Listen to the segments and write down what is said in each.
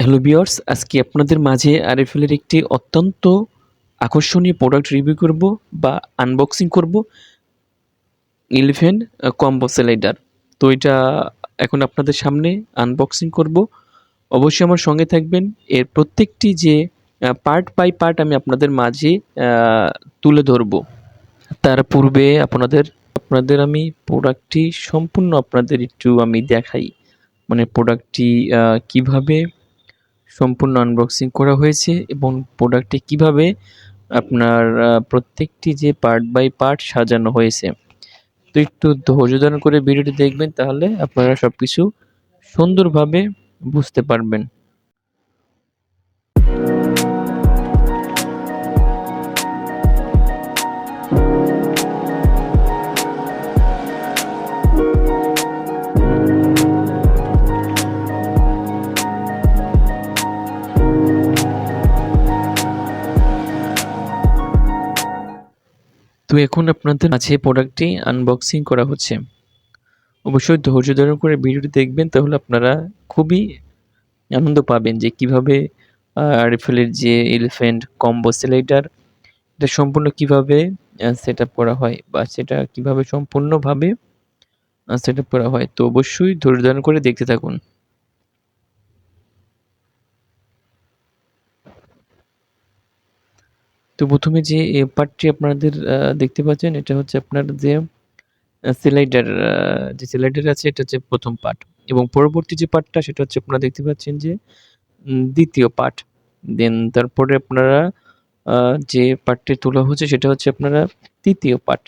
Hello viewers আজকে আপনাদের মাঝে আরএফএলের একটি অত্যন্ত আকর্ষণীয় প্রোডাক্ট রিভিউ করব বা আনবক্সিং করব ইলেভেন কম্বো সেলাইডার তো এটা এখন আপনাদের সামনে আনবক্সিং করব। অবশ্যই আমার সঙ্গে থাকবেন। এর প্রত্যেকটি যে পার্ট বাই পার্ট আমি আপনাদের মাঝে তুলে ধরব। তার পূর্বে আপনাদের আপনাদের আমি প্রোডাক্টটি সম্পূর্ণ আপনাদের একটু আমি দেখাই। মানে প্রোডাক্টটি কীভাবে সম্পূর্ণ আনবক্সিং করা হয়েছে এবং প্রোডাক্টটি কীভাবে আপনার প্রত্যেকটি যে পার্ট বাই পার্ট সাজানো হয়েছে। তো একটু ধৈর্য ধারণ করে ভিডিওটি দেখবেন, তাহলে আপনারা সব কিছু সুন্দরভাবে বুঝতে পারবেন। তো এখন আপনাদের কাছে প্রোডাক্টটি আনবক্সিং করা হচ্ছে। অবশ্যই ধৈর্য ধারণ করে ভিডিওটি দেখবেন, তাহলে আপনারা খুবই আনন্দ পাবেন যে কীভাবে আরএফএলের যে এলিফ্যান্ট কম্বো সেলাইডার এটা সম্পূর্ণ কীভাবে সেট আপ করা হয় বা সেটা কীভাবে সম্পূর্ণভাবে সেট আপ করা হয়। তো অবশ্যই ধৈর্য ধারণ করে দেখতে থাকুন। তো প্রথমে যে পার্টটি আপনাদের দেখতে পাচ্ছেন, এটা হচ্ছে আপনার যে সেলাইডার যে সেলাইডার আছে, এটা হচ্ছে প্রথম পার্ট এবং পরবর্তী যে পার্টটা সেটা হচ্ছে আপনারা দেখতে পাচ্ছেন যে দ্বিতীয় পার্ট দেন তারপরে আপনারা যে পার্টটি তোলা হচ্ছে, সেটা হচ্ছে আপনারা তৃতীয় পার্ট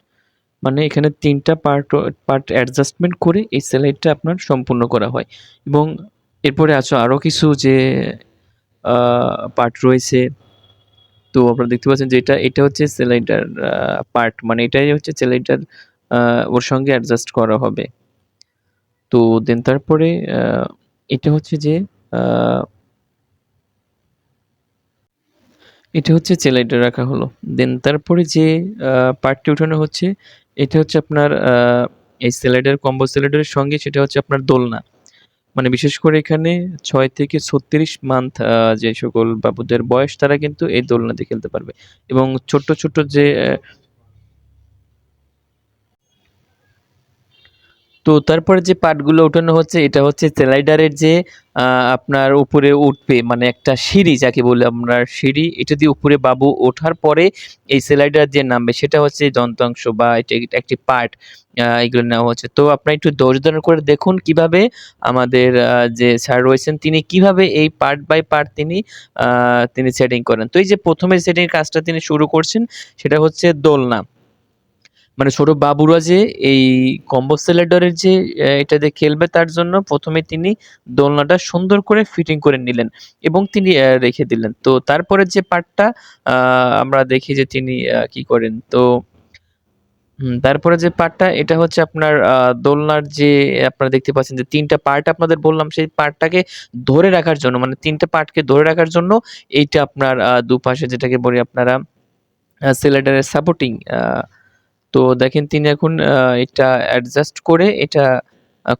মানে এখানে তিনটা পার্ট পার্ট অ্যাডজাস্টমেন্ট করে এই সেলাইডটা আপনার সম্পূর্ণ করা হয়। এবং এরপরে আছে আরও কিছু যে পার্ট রয়েছে তো আপনারা দেখতে পাচ্ছেন যে এটা এটা হচ্ছে সেলাইডার পার্ট মানে এটাই হচ্ছে সেলাইডার ওর সঙ্গে অ্যাডজাস্ট করা হবে। তো দেন তারপরে এটা হচ্ছে যে এটা হচ্ছে সেলাইডার রাখা হলো। দেন তারপরে যে পার্টটি উঠানো হচ্ছে, এটা হচ্ছে আপনার এই সেলাইডার কম্বো সেলাইডারের সঙ্গে সেটা হচ্ছে আপনার দোলনা। মানে বিশেষ করে এখানে ছয় থেকে ছত্রিশ মান্থ যে সকল বাবুদের বয়স, তারা কিন্তু এই দোলনাতে খেলতে পারবে। এবং ছোট্ট ছোট্ট যে তো তারপরে যে পার্টগুলো ওঠানো হচ্ছে, এটা হচ্ছে স্লাইডারের যে আপনার উপরে উঠবে মানে একটা সিঁড়ি যাকে বলে আমরা সিঁড়ি, এটা দিয়ে উপরে বাবু ওঠার পরে এই স্লাইডার যে নামবে, সেটা হচ্ছে যন্ত্রাংশ বা এটা একটি পার্ট এগুলো নেওয়া হচ্ছে। তো আপনারা একটু ধৈর্য করে দেখুন কীভাবে আমাদের যে স্যার রয়েছেন, তিনি কীভাবে এই পার্ট বাই পার্ট তিনি তিনি সেটিং করেন। তো এই যে প্রথমে সেটিং কাজটা তিনি শুরু করছেন, সেটা হচ্ছে দোলনা। মানে ছোট বাবুরা যে এই কম্বো সেলেডারের যে আহ, এটা দিয়ে খেলবে তার জন্য প্রথমে তিনি দোলনাটা সুন্দর করে ফিটিং করে নিলেন এবং তিনি রেখে দিলেন। তো তারপরে যে পার্টটা আমরা দেখি যে তিনি কি করেন। তো তারপরে যে পার্টটা এটা হচ্ছে আপনার দোলনার যে আপনারা দেখতে পাচ্ছেন যে তিনটা পার্ট আপনাদের বললাম সেই পার্টটাকে ধরে রাখার জন্য মানে তিনটা পার্টকে ধরে রাখার জন্য এইটা আপনার দুপাশে যেটাকে বলি আপনারা সিলিন্ডারের সাপোর্টিং তো দেখেন তিনি এখন এটা অ্যাডজাস্ট করে এটা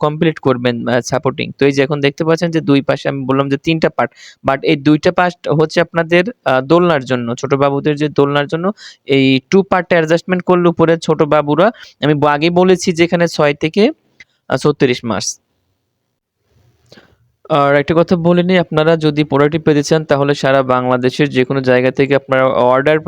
কমপ্লিট করবেন সাপোর্টিং তো এই যে এখন দেখতে পাচ্ছেন যে দুই পাশে আমি বললাম যে তিনটা পার্ট বাট এই দুইটা পার্ট হচ্ছে আপনাদের দোলনার জন্য, ছোট বাবুদের যে দোলনার জন্য। এই টু পার্টটা অ্যাডজাস্টমেন্ট করলে উপরে ছোট বাবুরা, আমি আগে বলেছি যে এখানে ছয় থেকে ছত্রিশ মাস আর একটা কথা বলে নিই, আপনারা যদি প্রোডাক্টটি পেতে চান, তাহলে সারা বাংলাদেশের যে কোনো জায়গা থেকে আপনারা অর্ডার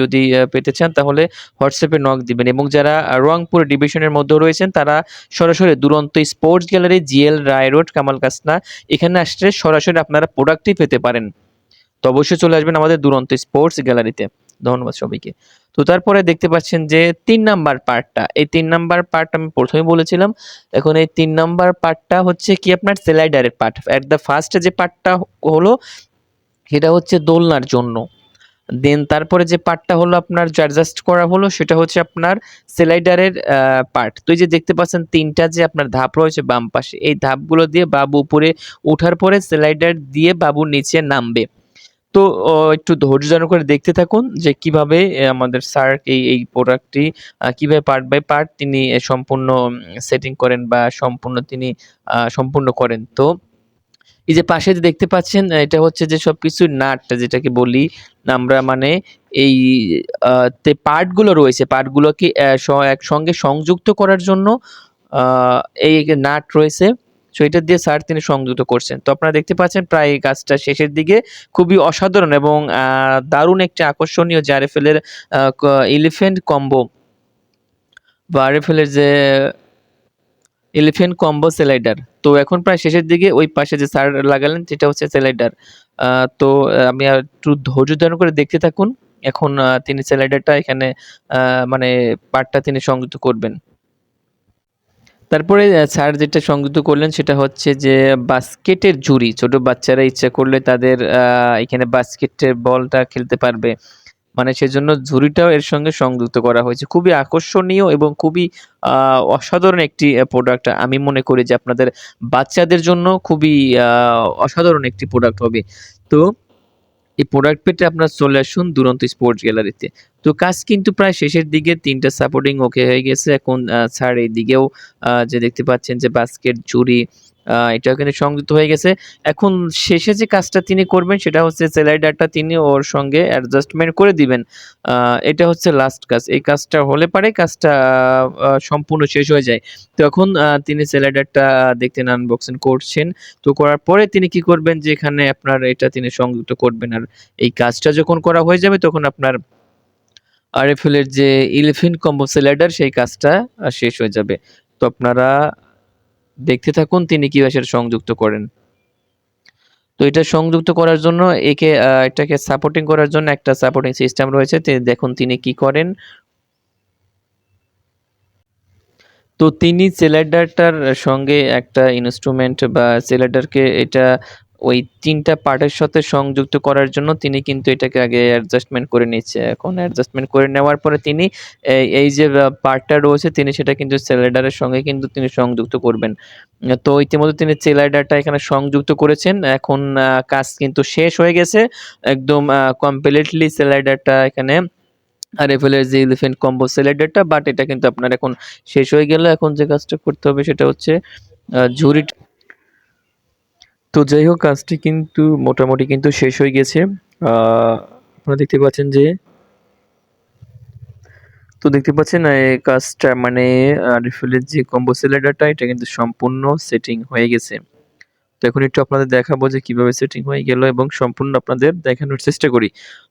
যদি পেতে চান, তাহলে হোয়াটসঅ্যাপে নক দিবেন। এবং যারা রংপুর ডিভিশনের মধ্যে রয়েছেন, তারা সরাসরি দুরন্ত sports gallery GL Roy road Kamal কাসনা এখানে আসলে সরাসরি আপনারা প্রোডাক্টটি পেতে পারেন। তো অবশ্যই চলে আসবেন আমাদের দুরন্ত স্পোর্টস গ্যালারিতে ধন্যবাদ সবাইকে। তো তারপরে দেখতে পাচ্ছেন যে তিন নাম্বার পার্টটা, এই তিন নাম্বার পার্ট আমি প্রথমে বলেছিলাম, এখন এই তিন নাম্বার পার্টটা হচ্ছে কি আপনার স্লাইডারের পার্ট অ্যাট দ্য ফার্স্ট যে পার্টটা হলো, সেটা হচ্ছে দোলনার জন্য। দেন তারপরে যে পার্টটা হলো আপনার অ্যাডজাস্ট করা হলো, সেটা হচ্ছে আপনার সেলাইডারের পার্ট। তো এই যে দেখতে পাচ্ছেন তিনটা যে আপনার ধাপ রয়েছে বাম পাশে, এই ধাপগুলো দিয়ে বাবু উপরে ওঠার পরে সেলাইডার দিয়ে বাবু নিচে নামবে। তো একটু ধৈর্য করে দেখতে থাকুন যে কীভাবে আমাদের স্যার এই এই প্রোডাক্টটি কীভাবে পার্ট বাই পার্ট তিনি সম্পূর্ণ সেটিং করেন বা সম্পূর্ণ তিনি সম্পূর্ণ করেন। তো, এই যে পাশে যে দেখতে পাচ্ছেন এটা হচ্ছে যে সবকিছুর নাট, যেটাকে বলি আমরা মানে এই তে পার্টগুলো রয়েছে পার্টগুলোকে একসঙ্গে সংযুক্ত করার জন্য এই নাট রয়েছে। সো এটা দিয়ে স্যার তিনি সংযুক্ত করছেন। তো আপনারা দেখতে পাচ্ছেন প্রায় কাজটা শেষের দিকে খুবই অসাধারণ এবং দারুণ একটি আকর্ষণীয় আরএফএল-এর এলিফেন্ট কম্বো বা আরএফএল-এর যে এলিফেন্ট কম্বো সেলাইডার তো এখন প্রায় শেষের দিকে ওই পাশে যে সার লাগালেন সেটা হচ্ছে সেলাইডার তো আমি একটু ধৈর্য ধারণ করে দেখতে থাকুন। এখন তিনি সেলাইডারটা এখানে মানে পার্টটা তিনি সংযুক্ত করবেন। তারপরে স্যার যেটা সংযুক্ত করলেন সেটা হচ্ছে যে বাস্কেটের ঝুড়ি, ছোট বাচ্চারা ইচ্ছা করলে তাদের এখানে বাস্কেটের বলটা খেলতে পারবে। মানে সেজন্য ঝুড়িটাও এর সঙ্গে সংযুক্ত করা হয়েছে। খুবই আকর্ষণীয় এবং খুবই অসাধারণ একটি প্রোডাক্ট আমি মনে করি যে আপনাদের বাচ্চাদের জন্য খুবই অসাধারণ একটি প্রোডাক্ট হবে। তো এই প্রোডাক্ট পেতে আপনার চলে আসুন দুরন্ত স্পোর্টস গ্যালারিতে তো। কাজ কিন্তু প্রায় শেষের দিকে তিনটা সাপোর্টিং ওকে হয়ে গেছে। এখন স্যার এই দিকেও আহ, যে দেখতে পাচ্ছেন যে বাস্কেট আহ, এটাও কিন্তু সংযুক্ত হয়ে গেছে। এখন শেষে যে কাজটা তিনি করবেন সেটা হচ্ছে সেলাইডারটা তিনি ওর সঙ্গে অ্যাডজাস্টমেন্ট করে দিবেন। এটা হচ্ছে লাস্ট কাজ। এই কাজটা হলে পারে কাজটা সম্পূর্ণ শেষ হয়ে যায়। তখন তিনি সেলাইডারটা দেখতেন আনবক্সিং করছেন। তো করার পরে তিনি কি করবেন যে এখানে আপনার এটা তিনি সংযুক্ত করবেন। আর এই কাজটা যখন করা হয়ে যাবে তখন আপনার আরএফএল এর যে ইলেভেন কম্বো সেলাইডার সেই কাজটা শেষ হয়ে যাবে। তো আপনারা দেখতে থাকুন, তিনি কীভাবে সেটা সংযুক্ত করেন। তো এটা সংযুক্ত করার জন্য একে এটাকে সাপোর্টিং করার জন্য একটা সাপোর্টিং সিস্টেম রয়েছে। দেখুন তিনি কি করেন। তো তিনি সেলাইডারটার সঙ্গে একটা ইনস্ট্রুমেন্ট বা সেলাইডারকে এটা ওই তিনটা পার্টের সাথে সংযুক্ত করার জন্য তিনি কিন্তু এটাকে আগে অ্যাডজাস্টমেন্ট করে নিচ্ছে। এখন অ্যাডজাস্টমেন্ট করে নেওয়ার পরে তিনি এই যে পার্টটা রয়েছে তিনি সেটা কিন্তু সেলাইডারের সঙ্গে কিন্তু তিনি সংযুক্ত করবেন। তো ইতিমধ্যে তিনি সেলাইডারটা এখানে সংযুক্ত করেছেন। এখন কাজ কিন্তু শেষ হয়ে গেছে। একদম কমপ্লিটলি সেলাইডারটা এখানে আর যে এলিফেন্ট কম্বো সেলাইডারটা বাট এটা কিন্তু আপনার এখন শেষ হয়ে গেল। এখন যে কাজটা করতে হবে সেটা হচ্ছে আহ, ঝুড়ি তো যাই হোক, কাজটি কিন্তু মোটামুটি কিন্তু শেষ হয়ে গেছে। আপনারা দেখতে পাচ্ছেন যে, তো দেখতে পাচ্ছেন এই কাজটা মানে রিফিলের যে কম্বো সিলিন্ডারটা এটা কিন্তু সম্পূর্ণ সেটিং হয়ে গেছে। তো এখন একটু আপনাদের দেখাবো যে কীভাবে সেটিং হয়ে গেল এবং সম্পূর্ণ আপনাদের দেখানোর চেষ্টা করি।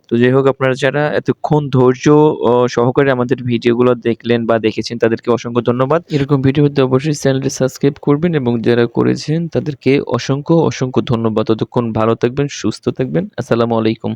তো যাই হোক, আপনারা যারা এতক্ষণ ধৈর্য সহকারে আমাদের ভিডিওগুলো দেখলেন বা দেখেছেন, তাদেরকে অসংখ্য ধন্যবাদ। এরকম ভিডিও হতে অবশ্যই চ্যানেলটি সাবস্ক্রাইব করবেন এবং যারা করেছেন, তাদেরকে অসংখ্য অসংখ্য ধন্যবাদ। ততক্ষণ ভালো থাকবেন, সুস্থ থাকবেন। আসসালামু আলাইকুম।